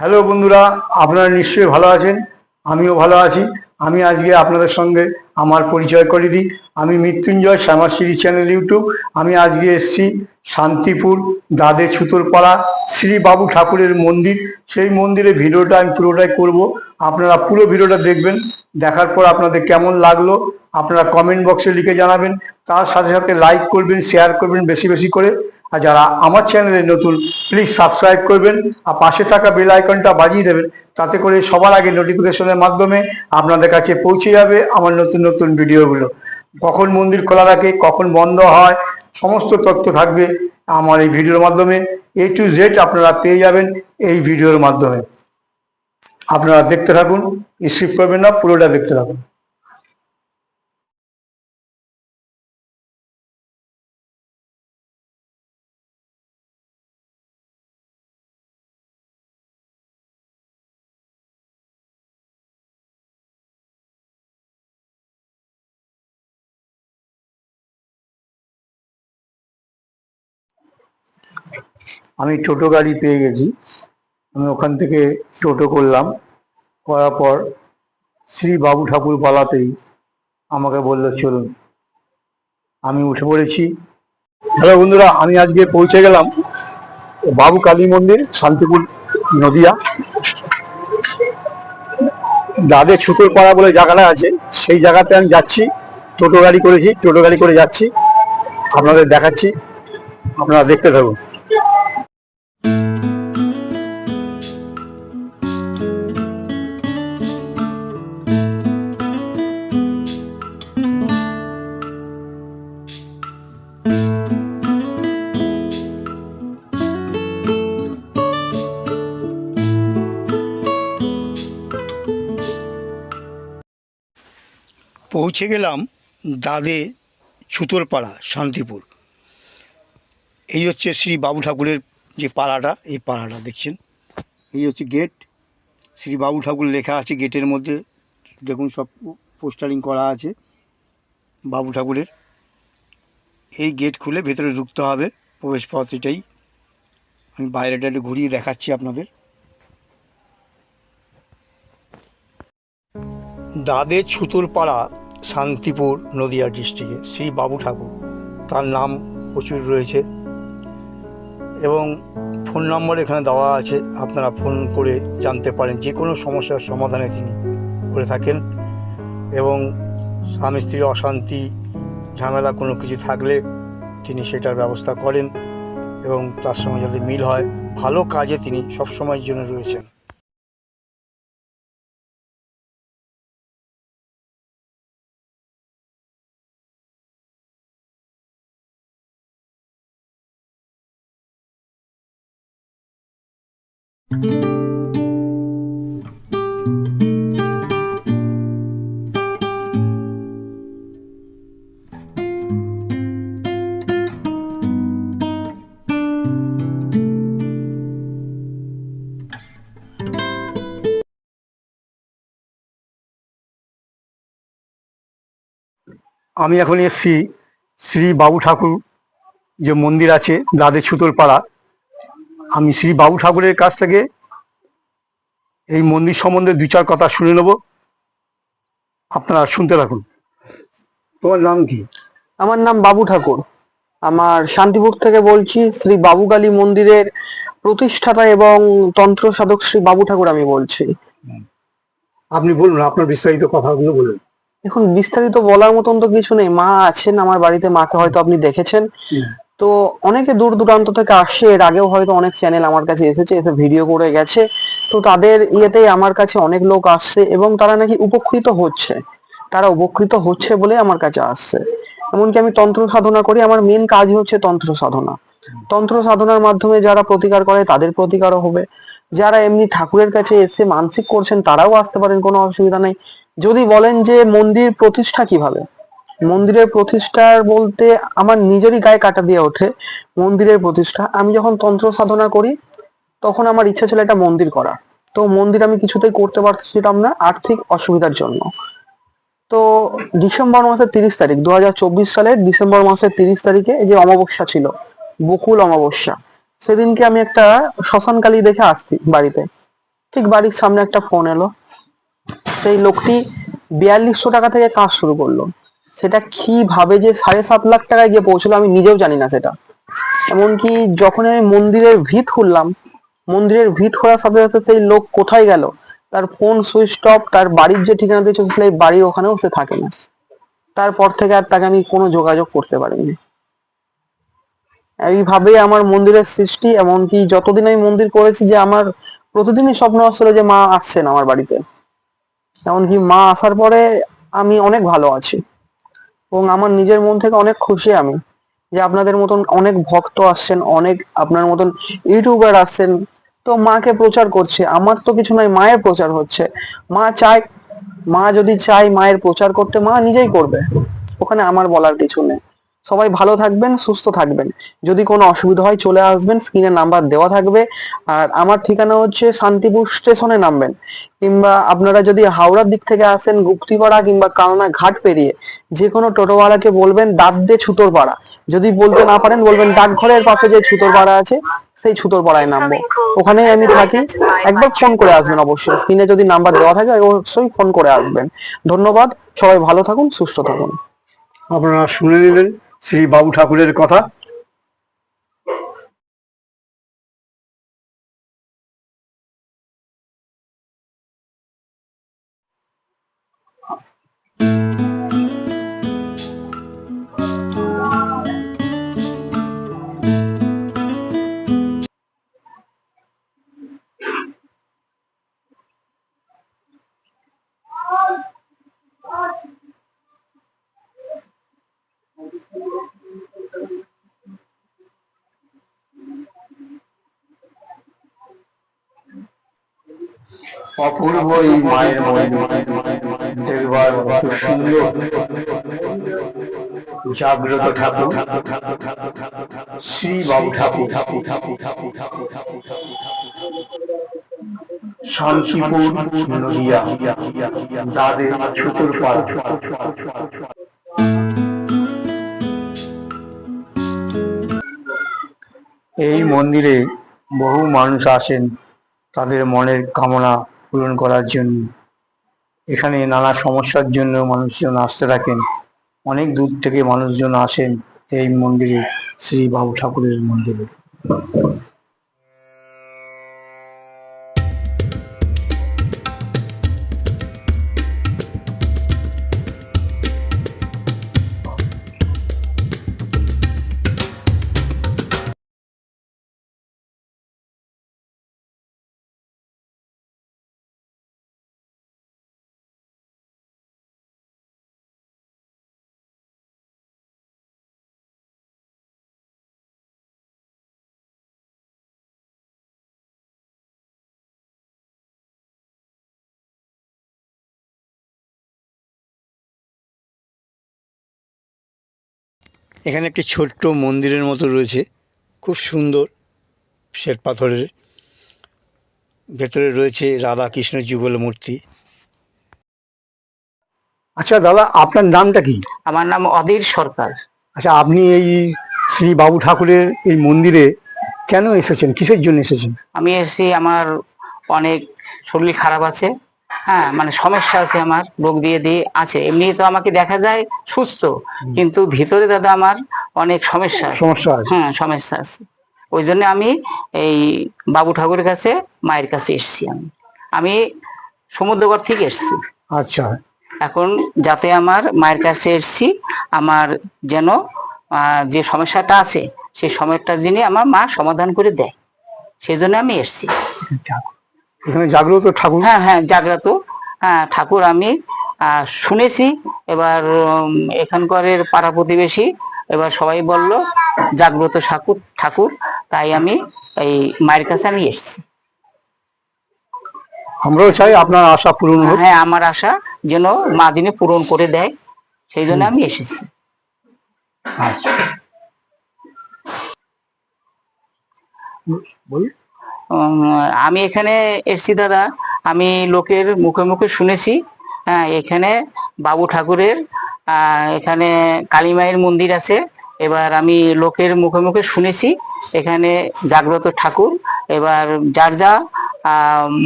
Hello বন্ধুরা, আপনারা নিশ্চয়ই ভালো আছেন? আমিও ভালো আছি। আমি আজকে আপনাদের সঙ্গে আমার পরিচয় করে দিই। আমি মৃত্যুঞ্জয় শ্যামাশ্রী চ্যানেল ইউটিউব। আমি আজকে এসেছি শান্তিপুর দাদে ছুতরপাড়া শ্রী বাবু ঠাকুরের মন্দির। সেই মন্দিরের ভিডিওটা আমি পুরোটাই করব। আপনারা পুরো ভিডিওটা দেখবেন। দেখার পর আপনাদের কেমন লাগল, আপনারা কমেন্ট বক্সে লিখে জানাবেন। তার সাথে সাথে লাইক করবেন শেয়ার করবেন বেশি বেশি করে। আর যারা আমার চ্যানেলে নতুন প্লিজ সাবস্ক্রাইব করবেন আর পাশে থাকা বেল আইকনটা বাজিয়ে দেবেন, তাতে করে সবার আগে নোটিফিকেশনের মাধ্যমে আপনাদের কাছে পৌঁছে যাবে আমার নতুন নতুন ভিডিওগুলো। কখন মন্দির খোলা থাকে, কখন বন্ধ হয়, সমস্ত তথ্য থাকবে আমার এই ভিডিওর মাধ্যমে। এ টু জেড আপনারা পেয়ে যাবেন এই ভিডিওর মাধ্যমে। আপনারা দেখতে থাকুন স্কিপ করবেন না, পুরোটা দেখতে থাকুন। আমি টোটো গাড়ি পেয়ে গেছি। আমি ওখান থেকে টোটো করলাম। করার পর শ্রী বাবু ঠাকুর পালাতেই আমাকে বলল, চলুন। আমি উঠে পড়েছি। হ্যালো বন্ধুরা, আমি আজকে পৌঁছে গেলাম বাবু কালী মন্দির, শান্তিপুর নদিয়া। দাদের ছুতোর পাড়া বলে জায়গাটা আছে, সেই জায়গাতে আমি যাচ্ছি। টোটো গাড়ি করেছি, টোটো গাড়ি করে যাচ্ছি। আপনাদের দেখাচ্ছি। আপনারা দেখতে থাকুন। পৌঁছে গেলাম দাদে ছুতোরপাড়া, শান্তিপুর। এই হচ্ছে শ্রী বাবু ঠাকুরের যে পাড়াটা, এই পাড়াটা দেখছেন? এই হচ্ছে গেট শ্রী বাবু ঠাকুর লেখা আছে গেটের মধ্যে। দেখুন সব পোস্টারিং করা আছে বাবু ঠাকুরের। এই গেট খুলে ভেতরে ঢুকতে হবে প্রবেশ পথ এটাই। আমি বাইরেটা একটু ঘুরিয়ে দেখাচ্ছি আপনাদের। দাদের দাদে ছুতোরপাড়া শান্তিপুর নদিয়া ডিস্ট্রিক্টে শ্রী বাবু ঠাকুর। তার নাম প্রচুর রয়েছে। এবং ফোন নম্বর এখানে দেওয়া আছে, আপনারা ফোন করে জানতে পারেন। যে কোনো সমস্যার সমাধানে তিনি করে থাকেন। এবং স্বামী স্ত্রীর অশান্তি, ঝামেলা কোনো কিছু থাকলে তিনি সেটার ব্যবস্থা করেন। এবং তার সঙ্গে যাতে মিল হয়, ভালো কাজে তিনি সবসময়ের জন্য রয়েছেন। আমি এখন এসছি শ্রী বাবু ঠাকুর যে মন্দির আছে দাদে ছুতোর পাড়া। আমি শ্রী বাবু ঠাকুরের কাছ থেকে এই মন্দির সম্বন্ধে দু চার কথা শুনে নেব। আপনারা শুনতে থাকুন। তোমার নাম কি? আমার নাম বাবু ঠাকুর। আমার শান্তিপুর থেকে বলছি শ্রী বাবুকালী মন্দিরের প্রতিষ্ঠাতা এবং তন্ত্র সাধক শ্রী বাবু ঠাকুর আমি বলছি। আপনি বলুন আপনার বিস্তারিত কথাগুলো বলুন। এখন বিস্তারিত বলার মতন তো কিছু নেই। মা আছেন আমার বাড়িতে মাকে হয়তো আপনি দেখেছেন। তো অনেকে দূর দূরান্ত থেকে আসে এর আগেও হয়তো অনেক চ্যানেল আমার কাছে এসেছে এসে ভিডিও করে গেছে। তো তাদের ইয়েতেই আমার কাছে অনেক লোক আসছে এবং তারা নাকি উপকৃত হচ্ছে। তারা উপকৃত হচ্ছে বলে আমার কাছে আসছে। এমনকি আমি তন্ত্র সাধনা করি আমার মেন কাজ হচ্ছে তন্ত্র সাধনা। তন্ত্র সাধনার মাধ্যমে যারা প্রতিকার করে তাদের প্রতিকারও হবে। যারা এমনি ঠাকুরের কাছে এসে মানসিক করছেন তারাও আসতে পারেন কোনো অসুবিধা নেই। যদি বলেন যে মন্দির প্রতিষ্ঠা কীভাবে? মন্দিরের প্রতিষ্ঠার বলতে আমার নিজেরই গায়ে কাটা দিয়ে ওঠে মন্দিরের প্রতিষ্ঠা। আমি যখন তন্ত্র সাধনা করি, তখন আমার ইচ্ছা ছিল একটা মন্দির করা তো মন্দির আমি কিছুতেই করতে পারছিলাম না আর্থিক অসুবিধার জন্য। তো ডিসেম্বর মাসের তিরিশ তারিখ দু হাজার চব্বিশ সালের ডিসেম্বর মাসের তিরিশ তারিখে যে অমাবস্যা ছিল, বকুল অমাবস্যা, সেদিনকে আমি একটা শ্মশানকালী দেখে আসছি বাড়িতে। ঠিক বাড়ির সামনে একটা ফোন এলো। সেই লোকটি বিয়াল্লিশশো টাকা থেকে কাজ শুরু করল। সেটা কীভাবে যে সাড়ে সাত লাখ টাকায় গিয়ে পৌঁছলো আমি নিজেও জানি না সেটা। এমনকি যখন আমি মন্দিরের ভিত খুললাম, মন্দিরের ভিত খোলার সাথে সাথে সেই লোক কোথায় গেল, তার ফোন সুইচ অফ তার বাড়ির যে ঠিকানা দিয়েছিল সেই বাড়ির ওখানেও সে থাকে না। তারপর থেকে আর তাকে আমি কোনো যোগাযোগ করতে পারিনি। এইভাবেই আমার মন্দিরের সৃষ্টি, এমনকি যতদিন আমি মন্দির করেছি যে আমার প্রতিদিনই স্বপ্ন আসছিল যে মা আসছেন আমার বাড়িতে। এমনকি মা আসার পরে আমি অনেক ভালো আছি। এবং আমার নিজের মন থেকে অনেক খুশি আমি যে আপনাদের মতন অনেক ভক্ত আসছেন, অনেক আপনার মতন ইউটিউবার আসছেন। তো মাকে প্রচার করছে। আমার তো কিছু নয় মায়ের প্রচার হচ্ছে। মা চায়, মা যদি চায় মায়ের প্রচার করতে, মা নিজেই করবে। ওখানে আমার বলার কিছু নেই। সবাই ভালো থাকবেন সুস্থ থাকবেন। যদি কোনো অসুবিধা হয় চলে আসবেন স্ক্রিনে নাম্বার দেওয়া থাকবে। আর আমার ঠিকানা হচ্ছে শান্তিপুর স্টেশনে নামবেন। কিংবা আপনারা যদি হাওড়ার দিক থেকে আসেন গুপ্তিপাড়া কিংবা কালনা ঘাট পেরিয়ে যে কোনো টোটোওয়ালাকে বলবেন দাঁত দিয়ে ছুতোর পাড়া যদি বলতে না পারেন বলবেন ডাকঘরের পাশে যে ছুতোর পাড়া আছে সেই ছুতোর পাড়ায় নামবো ওখানেই আমি থাকি। একবার ফোন করে আসবেন অবশ্যই। স্ক্রিনে যদি নাম্বার দেওয়া থাকে অবশ্যই ফোন করে আসবেন। ধন্যবাদ। সবাই ভালো থাকুন সুস্থ থাকুন। আপনারা শুনে নিলেন। শ্রী বাবু ঠাকুরের কথা। অপূর্ব এই মায়ের সুন্দর। জাগ্রত ঠাকুর শ্রী এই মন্দিরে বহু মানুষ আসেন, তাদের মনের কামনা পূরণ করার জন্য। এখানে নানা সমস্যার জন্য মানুষজন আসতে থাকেন। অনেক দূর থেকে মানুষজন আসেন এই মন্দিরে, শ্রী বাবু ঠাকুরের মন্দিরে। এখানে একটি ছোট্ট মন্দিরের মতো রয়েছে। খুব সুন্দর শ্বেত পাথরের। ভেতরে রয়েছে রাধা কৃষ্ণ যুগল মূর্তি। আচ্ছা দাদা আপনার নামটা কি? আমার নাম অধীর সরকার। আচ্ছা আপনি এই শ্রী বাবু ঠাকুরের এই মন্দিরে কেন এসেছেন? কিসের জন্য এসেছেন? আমি এসেছি আমার অনেক শরীর খারাপ আছে। হ্যাঁ মানে সমস্যা আছে আমার রোগ দিয়ে দিয়ে আছে। এমনি তো আমাকে দেখা যায় সুস্থ কিন্তু ভিতরে দাদা আমার অনেক সমস্যা আছে। সমস্যা আছে। হ্যাঁ সমস্যা আছে। ওই জন্য আমি এই বাবু ঠাকুরের কাছে মায়ের কাছে এসেছি আমি। আমি সমুদ্রগড় থেকে এসেছি। আচ্ছা। এখন যাতে আমার মায়ের কাছে এসেছি আমার যেন যে সমস্যাটা আছে সেই সমস্যাটা যিনি আমার মা সমাধান করে দেয় সেই জন্য আমি এসেছি। এখানে জাগ্রত ঠাকুর? হ্যাঁ হ্যাঁ জাগ্রত। হ্যাঁ ঠাকুর আমি শুনেছি। এবার এখানকারের পাড়া প্রতিবেশী এবার সবাই বলল জাগ্রত ঠাকুর ঠাকুর। তাই আমি এই মায়ের কাছে আমি এসেছি। আমরাও চাই আপনার আশা পূরণ হোক। হ্যাঁ আমার আশা যেন মা দিনে পূরণ করে দেয় সেই জন্য আমি এসেছি। আচ্ছা। বলি উম, আমি এখানে এসছি, দাদা। আমি লোকের মুখে মুখে শুনেছি। হ্যাঁ এখানে বাবু ঠাকুরের এখানে কালী মায়ের মন্দির আছে। এবার আমি লোকের মুখে মুখে শুনেছি। এখানে জাগ্রত ঠাকুর। এবার যার যা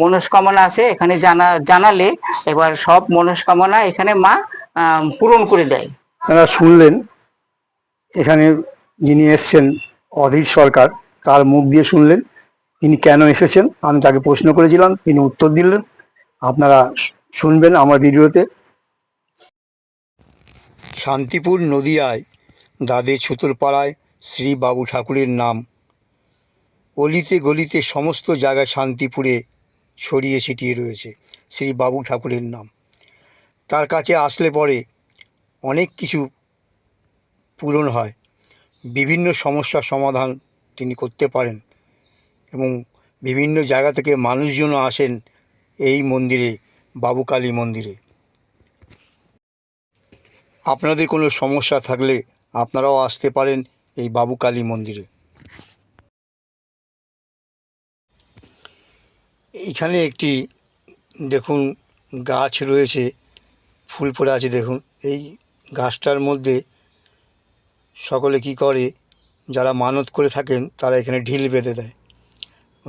মনস্কামনা আছে, এখানে জানা, জানালে এবার সব মনস্কামনা এখানে মা পূরণ করে দেয়। আপনারা শুনলেন? এখানে যিনি এসছেন, অধীর সরকার, তার মুখ দিয়ে শুনলেন? তিনি কেন এসেছেন? আমি তাকে প্রশ্ন করেছিলাম, তিনি উত্তর দিলেন। আপনারা শুনবেন আমার ভিডিওতে। শান্তিপুর নদিয়ায় দাদে ছুতুরপাড়ায় শ্রী বাবু ঠাকুরের নাম। অলিতে গলিতে সমস্ত জায়গায় শান্তিপুরে ছড়িয়ে ছিটিয়ে রয়েছে শ্রী বাবু ঠাকুরের নাম। তার কাছে আসলে পরে অনেক কিছু পূরণ হয়। বিভিন্ন সমস্যার সমাধান তিনি করতে পারেন। এবং বিভিন্ন জায়গা থেকে মানুষজনও আসেন এই মন্দিরে বাবুকালী মন্দিরে। আপনাদের কোনো সমস্যা থাকলে আপনারাও আসতে পারেন এই বাবুকালী মন্দিরে। এইখানে একটি, দেখুন, গাছ রয়েছে, ফুল পড়ে আছে, দেখুন। এই গাছটার মধ্যে সকলে কি করে, যারা মানত করে থাকেন, তারা এখানে ঢিল বেঁধে দেয়।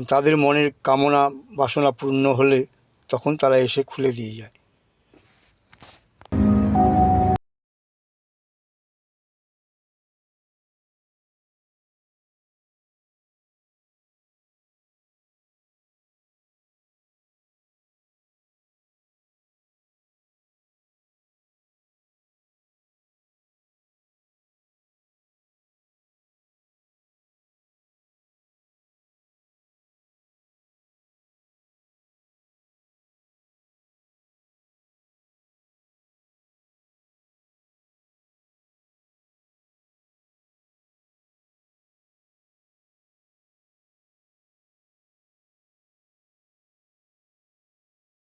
তাদের মনের কামনা বাসনা পূর্ণ হলে তখন তারা এসে খুলে দিয়ে যায়।